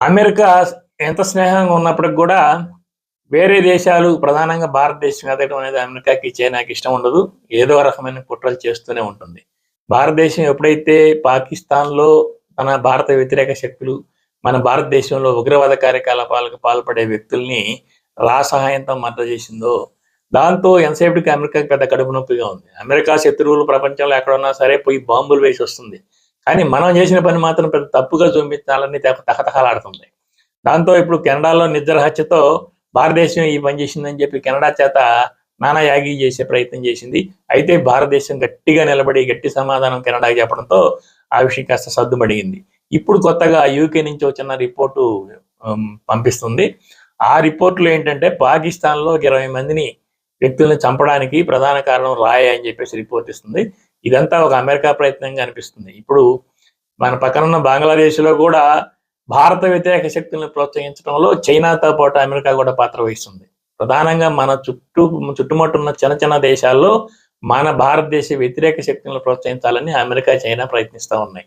America ఎంత స్నేహంగా ఉన్నప్పటికి కూడా వేరే దేశాలు ప్రధానంగా భారతదేశం ఎదగడం అనేది అమెరికాకి చైనాకి ఇష్టం ఉండదు. ఏదో రకమైన కుట్రలు చేస్తూనే ఉంటుంది. భారతదేశం ఎప్పుడైతే పాకిస్తాన్లో మన భారత వ్యతిరేక శక్తులు మన భారతదేశంలో ఉగ్రవాద కార్యకలాపాలకు పాల్పడే వ్యక్తుల్ని రా సహాయంతో మద్దతు చేసిందో దాంతో ఎంతసేపటికి అమెరికాకి పెద్ద కడుపు నొప్పిగా ఉంది. అమెరికా శత్రువులు ప్రపంచంలో ఎక్కడున్నా సరే పోయి బాంబులు వేసి వస్తుంది. కానీ మనం చేసిన పని మాత్రం పెద్ద తప్పుగా చూపించాలని తహతహలాడుతుంది. దాంతో ఇప్పుడు కెనడాలో నిద్ర హత్యతో భారతదేశం ఈ పని చేసిందని చెప్పి కెనడా చేత నానా యాగి చేసే ప్రయత్నం చేసింది. అయితే భారతదేశం గట్టిగా నిలబడి గట్టి సమాధానం కెనడాకి చెప్పడంతో ఆ విషయం కాస్త సర్దుమడిగింది. ఇప్పుడు కొత్తగా యూకే నుంచి వచ్చిన రిపోర్టు పంపిస్తుంది. ఆ రిపోర్ట్లో ఏంటంటే పాకిస్తాన్లో ఇరవై మందిని వ్యక్తులను చంపడానికి ప్రధాన కారణం రాయ అని చెప్పేసి రిపోర్ట్ ఇస్తుంది. ఇదంతా ఒక అమెరికా ప్రయత్నంగా అనిపిస్తుంది. ఇప్పుడు మన పక్కన ఉన్న బంగ్లాదేశ్లో కూడా భారత వ్యతిరేక శక్తులను ప్రోత్సహించడంలో చైనాతో పాటు అమెరికా కూడా పాత్ర వహిస్తుంది. ప్రధానంగా మన చుట్టూ చుట్టుముట్టు ఉన్న చిన్న చిన్న దేశాల్లో మన భారతదేశ వ్యతిరేక శక్తులను ప్రోత్సహించాలని అమెరికా చైనా ప్రయత్నిస్తూ ఉన్నాయి.